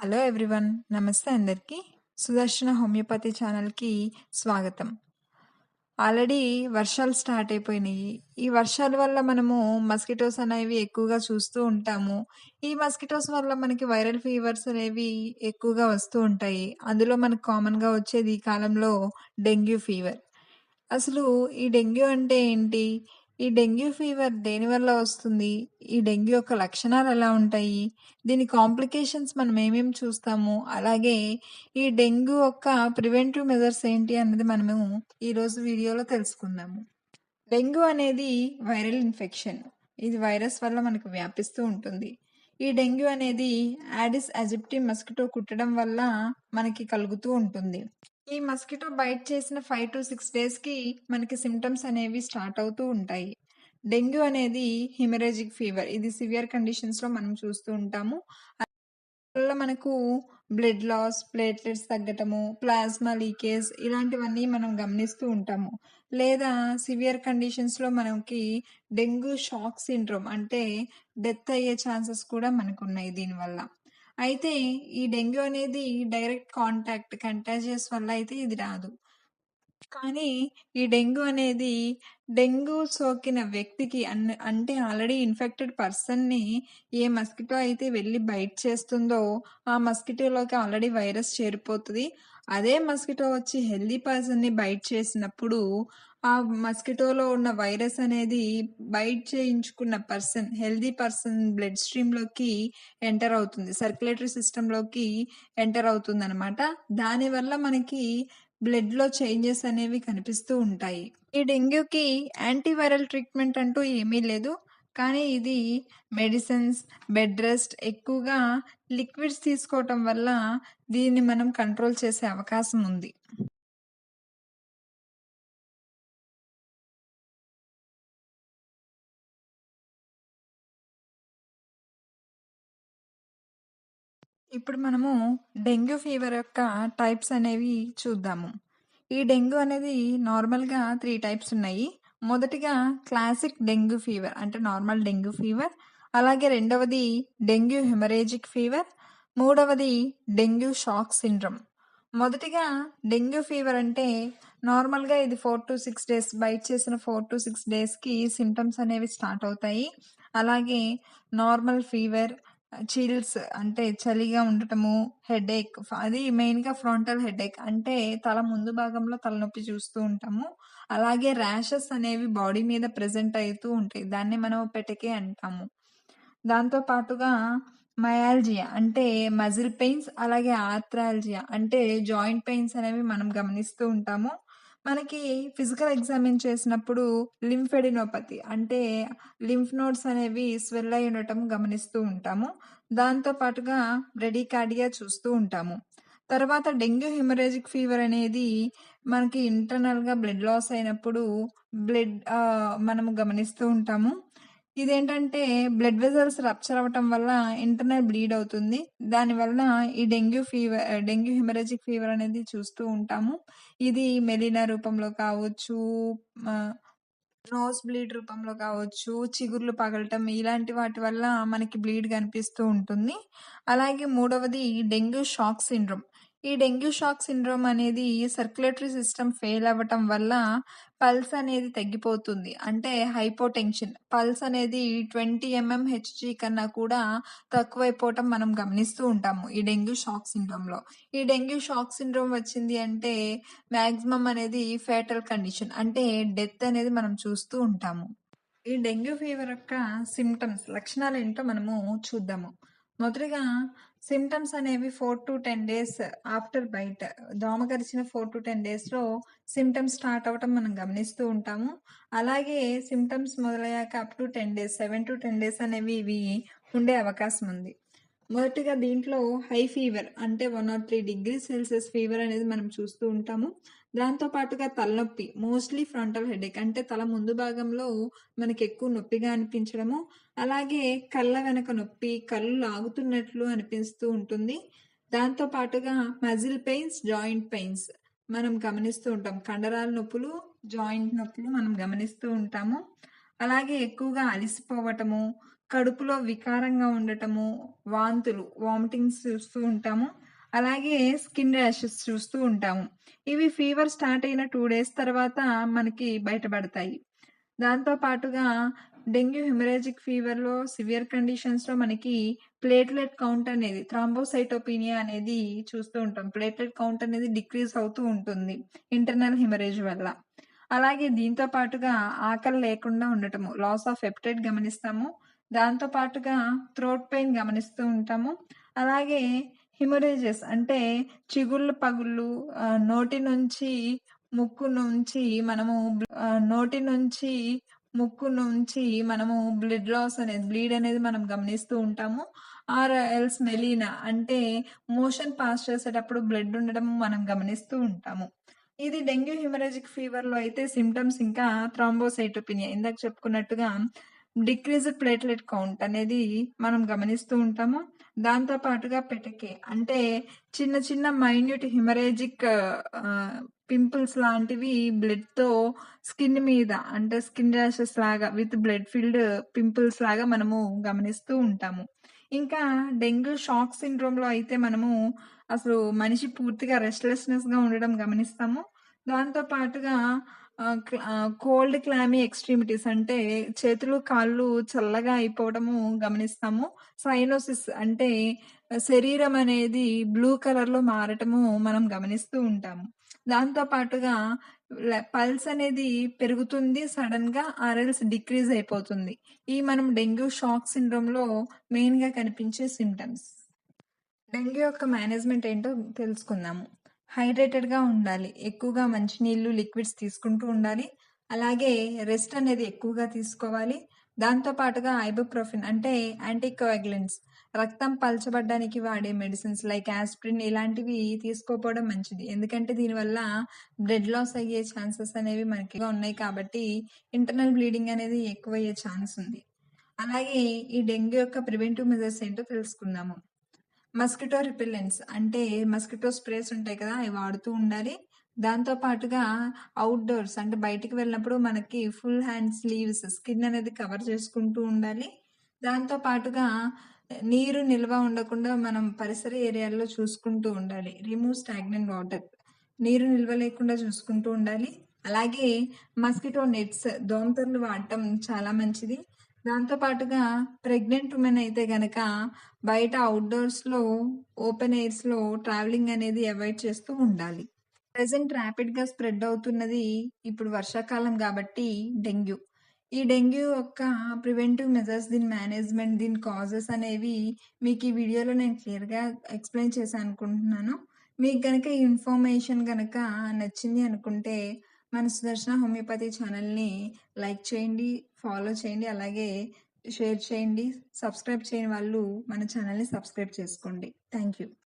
Hello everyone నమస్తే అందరికీ. సుదర్శన homeopathy ఛానల్కి స్వాగతం. ఆల్రెడీ వర్షాలు స్టార్ట్ అయిపోయినాయి. ఈ వర్షాల వల్ల మనము మస్కిటోస్ అనేవి ఎక్కువగా చూస్తూ ఉంటాము. ఈ మస్కిటోస్ వల్ల మనకి వైరల్ ఫీవర్స్ అనేవి ఎక్కువగా వస్తూ ఉంటాయి. అందులో మనకు కామన్గా వచ్చేది ఈ కాలంలో డెంగ్యూ ఫీవర్. అసలు ఈ డెంగ్యూ అంటే ఏంటి? ఈ డెంగ్యూ ఫీవర్ దేనివల్ల వస్తుంది? ఈ డెంగ్యూ యొక్క లక్షణాలు ఎలా ఉంటాయి? దీని కాంప్లికేషన్స్ మనం ఏమేమి చూస్తాము? అలాగే ఈ డెంగ్యూ యొక్క ప్రివెంటివ్ మెజర్స్ ఏంటి అన్నది మనము ఈరోజు వీడియోలో తెలుసుకుందాము. డెంగ్యూ అనేది వైరల్ ఇన్ఫెక్షన్. ఇది వైరస్ వల్ల మనకు వ్యాపిస్తూ ఉంటుంది. ఈ డెంగ్యూ అనేది యాడిస్ అజిప్టి మస్కిటో కుట్టడం వల్ల మనకి కలుగుతూ ఉంటుంది. ఈ మస్కిటో బైట్ చేసిన ఫైవ్ టు సిక్స్ డేస్కి మనకి సిమ్టమ్స్ అనేవి స్టార్ట్ అవుతూ ఉంటాయి. డెంగ్యూ అనేది హిమరేజిక్ ఫీవర్. ఇది సివియర్ కండిషన్స్లో మనం చూస్తూ ఉంటాము. వల్ల మనకు బ్లడ్ లాస్ ప్లేట్లెట్స్ తగ్గటము ప్లాస్మా లీకేజ్ ఇలాంటివన్నీ మనం గమనిస్తూ ఉంటాము. లేదా సివియర్ కండిషన్స్లో మనకి డెంగ్యూ షాక్ సిండ్రోమ్ అంటే డెత్ అయ్యే ఛాన్సెస్ కూడా మనకు ఉన్నాయి దీనివల్ల. అయితే ఈ డెంగ్యూ అనేది డైరెక్ట్ కాంటాక్ట్ కంటాజియస్ వల్ల అయితే ఇది రాదు. కానీ ఈ డెంగ్యూ అనేది డెంగ్యూ సోకిన వ్యక్తికి అన్ అంటే ఆల్రెడీ ఇన్ఫెక్టెడ్ పర్సన్ని ఏ మస్కిటో అయితే వెళ్ళి బైట్ చేస్తుందో ఆ మస్కిటోలోకి ఆల్రెడీ వైరస్ చేరిపోతుంది. అదే మస్కిటో వచ్చి హెల్దీ పర్సన్ని బైట్ చేసినప్పుడు ఆ మస్కిటోలో ఉన్న వైరస్ అనేది బైట్ చేయించుకున్న పర్సన్ హెల్దీ పర్సన్ బ్లడ్ స్ట్రీమ్లోకి ఎంటర్ అవుతుంది. సర్క్యులేటరీ సిస్టంలోకి ఎంటర్ అవుతుంది అనమాట దానివల్ల మనకి బ్లడ్లో చేంజెస్ అనేవి కనిపిస్తూ ఉంటాయి. ఈ డెంగ్యూకి యాంటీవైరల్ ట్రీట్మెంట్ అంటూ ఏమీ లేదు. కానీ ఇది మెడిసిన్స్ బెడ్ రెస్ట్ ఎక్కువగా లిక్విడ్స్ తీసుకోవటం వల్ల దీన్ని మనం కంట్రోల్ చేసే అవకాశం ఉంది. ఇప్పుడు మనము డెంగ్యూ ఫీవర్ యొక్క టైప్స్ అనేవి చూద్దాము. ఈ డెంగ్యూ అనేది నార్మల్గా త్రీ టైప్స్ ఉన్నాయి. మొదటిగా క్లాసిక్ డెంగ్యూ ఫీవర్ అంటే నార్మల్ డెంగ్యూ ఫీవర్ అలాగే రెండవది డెంగ్యూ హెమరేజిక్ ఫీవర్ మూడవది డెంగ్యూ షాక్ సిండ్రమ్. మొదటిగా డెంగ్యూ ఫీవర్ అంటే నార్మల్గా ఇది four to six days bite చేసిన ఫోర్ టు సిక్స్ డేస్కి సిమ్టమ్స్ అనేవి స్టార్ట్ అవుతాయి. అలాగే నార్మల్ ఫీవర్ చిల్స్ అంటే చలిగా ఉండటము హెడేక్ అది మెయిన్గా ఫ్రంటల్ హెడేక్ అంటే తల ముందు భాగంలో తలనొప్పి చూస్తూ ఉంటాము. అలాగే ర్యాషెస్ అనేవి బాడీ మీద ప్రెజెంట్ అవుతూ ఉంటాయి. దాన్ని మనం పెటకే అంటాము. దాంతో పాటుగా మయాల్జియా అంటే మజిల్ పెయిన్స్ అలాగే ఆర్థ్రాలజియా అంటే జాయింట్ పెయిన్స్ అనేవి మనం గమనిస్తూ ఉంటాము. మనకి ఫిజికల్ ఎగ్జామిన్ చేసినప్పుడు లింఫెడినోపతి అంటే లింఫ్ నోడ్స్ అనేవి స్వెల్ అయి ఉండటం గమనిస్తూ ఉంటాము. దాంతో పాటుగా బ్రెడికార్డియా చూస్తూ ఉంటాము. తర్వాత డెంగ్యూ హిమరేజిక్ ఫీవర్ అనేది మనకి ఇంటర్నల్గా బ్లడ్ లాస్ అయినప్పుడు బ్లడ్ మనము గమనిస్తూ ఉంటాము. ఇదేంటంటే బ్లడ్ వెజల్స్ రప్చర్ అవటం వల్ల ఇంటర్నల్ బ్లీడ్ అవుతుంది. దానివల్ల ఈ dengue fever dengue haemorrhagic fever అనేది చూస్తూ ఉంటాము. ఇది మెలినా రూపంలో కావచ్చు నోస్ బ్లీడ్ రూపంలో కావచ్చు చిగుర్లు పగలటం ఇలాంటి వాటి వల్ల మనకి బ్లీడ్ కనిపిస్తూ ఉంటుంది. అలాగే మూడవది డెంగ్యూ షాక్ సిండ్రోమ్. ఈ డెంగ్యూ షాక్ సిండ్రోమ్ అనేది సర్క్యులేటరీ సిస్టమ్ ఫెయిల్ అవ్వటం వల్ల పల్స్ అనేది తగ్గిపోతుంది. అంటే హైపోటెన్షన్. పల్స్ అనేది ట్వంటీ ఎంఎం హెచ్జీ కన్నా కూడా తక్కువైపోవటం మనం గమనిస్తూ ఉంటాము ఈ డెంగ్యూ షాక్ సిండ్రోమ్లో. ఈ డెంగ్యూ షాక్ సిండ్రోమ్ వచ్చింది అంటే మ్యాక్సిమం అనేది ఫేటల్ కండిషన్. అంటే డెత్ అనేది మనం చూస్తూ ఉంటాము. ఈ డెంగ్యూ ఫీవర్ యొక్క సిమ్టమ్స్ లక్షణాలు ఏంటో మనము చూద్దాము. మొదటిగా సిమ్టమ్స్ అనేవి four to ten days after bite దోమ కరిచిన ఫోర్ టు టెన్ డేస్లో సిమ్టమ్స్ స్టార్ట్ అవ్వటం మనం గమనిస్తూ ఉంటాము. అలాగే symptoms మొదలయ్యాక up to ten days seven to ten days అనేవి ఇవి ఉండే అవకాశం ఉంది. మొదటిగా దీంట్లో హై ఫీవర్ అంటే one or three degree Celsius fever అనేది మనం చూస్తూ ఉంటాము. దాంతో పాటుగా తలనొప్పి మోస్ట్లీ ఫ్రంటల్ హెడేక్ అంటే తల ముందు భాగంలో మనకి ఎక్కువ నొప్పిగా అనిపించడము అలాగే కళ్ళ వెనక నొప్పి కళ్ళు లాగుతున్నట్లు అనిపిస్తూ ఉంటుంది. దాంతో పాటుగా మజిల్ పెయిన్స్ జాయింట్ పెయిన్స్ మనం గమనిస్తూ ఉంటాం. కండరాల నొప్పులు జాయింట్ నొప్పులు మనం గమనిస్తూ ఉంటాము. అలాగే ఎక్కువగా అలసిపోవటము కడుపులో వికారంగా ఉండటము, వాంతులు, వామిటింగ్స్ చూస్తూ ఉంటాము. అలాగే స్కిన్ ర్యాషెస్ చూస్తూ ఉంటాము. ఇవి ఫీవర్ స్టార్ట్ అయిన టూ డేస్ తర్వాత మనకి బయటపడతాయి. దాంతో పాటుగా డెంగ్యూ హెమరేజిక్ ఫీవర్‌లో సివియర్ కండిషన్స్‌లో మనకి ప్లేట్‌లెట్ కౌంట్ అనేది థ్రాంబోసైటోపీనియా అనేది చూస్తూ ఉంటాం. ప్లేట్‌లెట్ కౌంట్ అనేది డిక్రీజ్ అవుతూ ఉంటుంది. ఇంటర్నల్ హిమరేజ్ వల్ల. అలాగే దీంతో పాటుగా ఆకలి లేకుండా ఉండటము. లాస్ ఆఫ్ ఎప్టైట్ గమనిస్తాము. దాంతో పాటుగా థ్రోట్ పెయిన్ గమనిస్తూ ఉంటాము. అలాగే హిమరేజెస్ అంటే చిగుళ్ళు పగుళ్ళు నోటి నుంచి ముక్కు నుంచి మనము నోటి నుంచి ముక్కు నుంచి మనము బ్లడ్ లాస్ అనేది బ్లీడ్ అనేది మనం గమనిస్తూ ఉంటాము. ఆర్ ఎల్స్ మెలీనా అంటే మోషన్ పాస్ చేసేటప్పుడు బ్లడ్ ఉండడం మనం గమనిస్తూ ఉంటాము. ఇది డెంగ్యూ హెమరేజిక్ ఫీవర్‌లో అయితే సిమ్టమ్స్ ఇంకా థ్రాంబోసైటోపినియా ఇందాక చెప్పుకున్నట్టుగా డిక్రీజ్డ్ ప్లేట్‌లెట్ కౌంట్ అనేది మనం గమనిస్తూ ఉంటాము. దాంతో పాటుగా పెటకే అంటే చిన్న చిన్న మైన్యూట్ హిమరేజిక్ పింపుల్స్ లాంటివి బ్లడ్‌తో స్కిన్ మీద అంటే స్కిన్ ర్యాషెస్ లాగా విత్ బ్లడ్ ఫీల్డ్ పింపుల్స్ లాగా మనము గమనిస్తూ ఉంటాము. ఇంకా డెంగ్యూ షాక్ సిండ్రోమ్‌లో అయితే మనము అసలు మనిషి పూర్తిగా రెస్ట్‌లెస్‌నెస్‌గా ఉండడం గమనిస్తాము. దాంతో పాటుగా కోల్డ్ క్లామీ ఎక్స్‌ట్రీమిటీస్ అంటే చేతులు, కాళ్ళు చల్లగా అయిపోవడము గమనిస్తాము. సైనోసిస్ అంటే శరీరం అనేది బ్లూ కలర్‌లో మారటము మనం గమనిస్తూ ఉంటాము. దాంతో పాటుగా పల్స్ అనేది పెరుగుతుంది సడన్గా ఎల్స్ డిక్రీజ్ అయిపోతుంది. ఈ మనం డెంగ్యూ షాక్ సిండ్రోమ్‌లో మెయిన్‌గా కనిపించే సిమ్టమ్స్ డెంగ్యూ యొక్క మేనేజ్‌మెంట్ ఏంటో తెలుసుకుందాము. హైడ్రేటెడ్‌గా ఉండాలి. ఎక్కువగా మంచినీళ్ళు, లిక్విడ్స్ తీసుకుంటూ ఉండాలి. అలాగే రెస్ట్ అనేది ఎక్కువగా తీసుకోవాలి. దాంతో పాటుగా ఐబుప్రోఫెన్ అంటే యాంటీకోయాగ్లెంట్స్ రక్తం పలచబడ్డానికి వాడే మెడిసిన్స్ లైక్ యాస్పిరిన్ ఇలాంటివి తీసుకోకపోవడం మంచిది. ఎందుకంటే దీనివల్ల బ్లడ్ లాస్ అయ్యే ఛాన్సెస్ అనేవి మనకి ఉన్నాయి కాబట్టి ఇంటర్నల్ బ్లీడింగ్ అనేది ఎక్కువయ్యే ఛాన్స్ ఉంది. అలాగే ఈ డెంగ్యూ యొక్క ప్రివెంటివ్ మెజర్స్ ఏంటో తెలుసుకుందాము. మస్కిటో రిపెల్లెంట్స్ అంటే మస్కిటో స్ప్రేస్ ఉంటాయి కదా! అవి వాడుతూ ఉండాలి. దాంతో పాటుగా అవుట్డోర్స్ అంటే బయటికి వెళ్ళినప్పుడు మనకి ఫుల్ హ్యాండ్ స్లీవ్స్ స్కిన్ అనేది కవర్ చేసుకుంటూ ఉండాలి. దాంతో పాటుగా నీరు నిల్వ ఉండకుండా మనం పరిసర ఏరియాల్లో చూసుకుంటూ ఉండాలి. రిమూవ్ స్టాగ్నెంట్ వాటర్ నీరు నిల్వ లేకుండా చూసుకుంటూ ఉండాలి. అలాగే మస్కిటో నెట్స్ దోమతెరలు వాడటం చాలా మంచిది. దాంతో పాటుగా ప్రెగ్నెంట్ ఉమెన్ అయితే గనక బయట అవుట్డోర్స్లో ఓపెన్ ఎయిర్స్‌లో ట్రావెలింగ్ అనేది అవాయిడ్ చేస్తూ ఉండాలి. ప్రెజెంట్ ర్యాపిడ్‌గా స్ప్రెడ్ అవుతున్నది ఇప్పుడు వర్షాకాలం కాబట్టి డెంగ్యూ. ఈ డెంగ్యూ యొక్క ప్రివెంటివ్ మెజర్స్ దీని మేనేజ్‌మెంట్ దీని కాజెస్ అనేవి మీకు ఈ వీడియోలో నేను క్లియర్‌గా ఎక్స్‌ప్లెయిన్ చేశాను అనుకుంటున్నాను. మీకు గనక ఈ ఇన్ఫర్మేషన్ గనక నచ్చింది అనుకుంటే మన సుదర్శన హోమియోపతి ఛానల్‌ని లైక్ చేయండి, ఫాలో చేయండి. అలాగే షేర్ చేయండి. సబ్స్క్రైబ్ చేయని వాళ్ళు మన ఛానల్‌ని సబ్స్క్రైబ్ చేసుకోండి. Thank you.